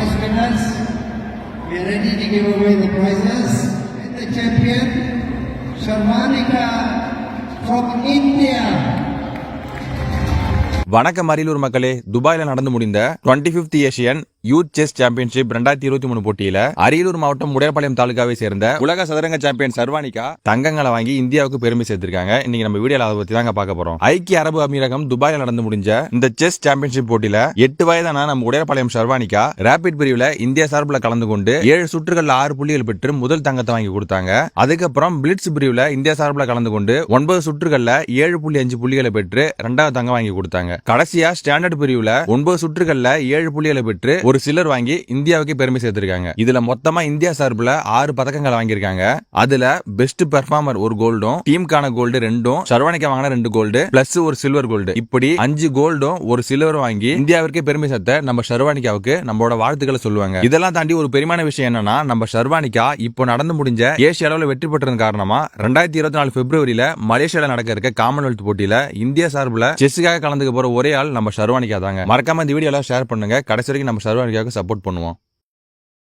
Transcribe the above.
prize winners. We are ready to give away the prizes. And the champion, Sharmanika from India. வணக்கம் அரியலூர் மக்களே துபாயில் நடந்து முடிந்த twenty fifth Asian youth chess championship ரெண்டாயிரத்தி இருபத்தி மூணு போட்டியில அரியலூர் மாவட்டம் உடையபாளையம் தாலுகாவை சேர்ந்த உலக சதுரங்க சாம்பியன் சர்வானிகா தங்கங்களை வாங்கி இந்தியாவுக்கு பெருமை சேர்த்திருக்காங்க. இன்னைக்கு நம்ம வீடியோல அதை பத்தி தாங்க பார்க்க போறோம். ஐக்கிய அரபு அமீரகம் துபாயில் நடந்து முடிஞ்ச இந்த செஸ் சாம்பியன்ஷிப் போட்டியில எட்டு வயதான நம்ம உடையபாளையம் சர்வானிகா ரேபிட் பிரிவுல இந்தியா சார்பில் கலந்து கொண்டு ஏழு சுற்றுகள் ஆறு புள்ளிகள் பெற்று முதல் தங்கத்தை வாங்கி கொடுத்தாங்க. அதுக்கப்புறம் பிளிட்ஸ் பிரிவுல இந்தியா சார்பில் கலந்து கொண்டு ஒன்பது சுற்றுகள்ல ஏழு புள்ளி அஞ்சு புள்ளிகளை பெற்று ரெண்டாவது தங்கம் வாங்கி கொடுத்தாங்க. கடைசியா ஸ்டாண்டர்ட் பிரிவுல ஒன்பது சுற்றுகள்ல ஏழு புள்ளிகளை பெற்று ஒரு சிலர் வாங்கி இந்தியாவுக்கு பெருமை சேர்த்திருக்காங்க. இதுல மொத்தமா இந்தியா சார்பில் ஆறு பதக்கங்கள் வாங்கியிருக்காங்க. அதுல பெஸ்ட் பெர்ஃபார்மர் ஒரு கோல்டும் டீமுக்கான கோல்டு ரெண்டும் சர்வானிக்கா வாங்கின ரெண்டு கோல்டு பிளஸ் ஒரு சில்வர் கோல்டு இப்படி அஞ்சு கோல்டும் ஒரு சில்வரும் வாங்கி இந்தியாவிற்கே பெருமை சேர்த்த நம்ம ஷர்வானிகாவுக்கு நம்மளோட வாழ்த்துக்களை சொல்லுவாங்க. இதெல்லாம் தாண்டி ஒரு பெருமையான விஷயம் என்னன்னா நம்ம ஷர்வானிகா இப்போ நடந்து முடிஞ்ச ஏசிய அளவில் வெற்றி பெற்றதன் காரணமா ரெண்டாயிரத்தி இருபத்தி நாலு பிப்ரவரியில மலேசியால நடக்க இருக்க காமன்வெல்த் போட்டியில இந்தியா சார்பில் செஸ்ஸுக்காக கலந்துக்க போற ஒரே ஆள் நம்ம ஷர்வானிகா தாங்க. மறக்காம இந்த வீடியோல ஷேர் பண்ணுங்க. கடைசி வரைக்கும் நம்ம ஷர்வானிகாவுக்கு சப்போர்ட் பண்ணுவான்.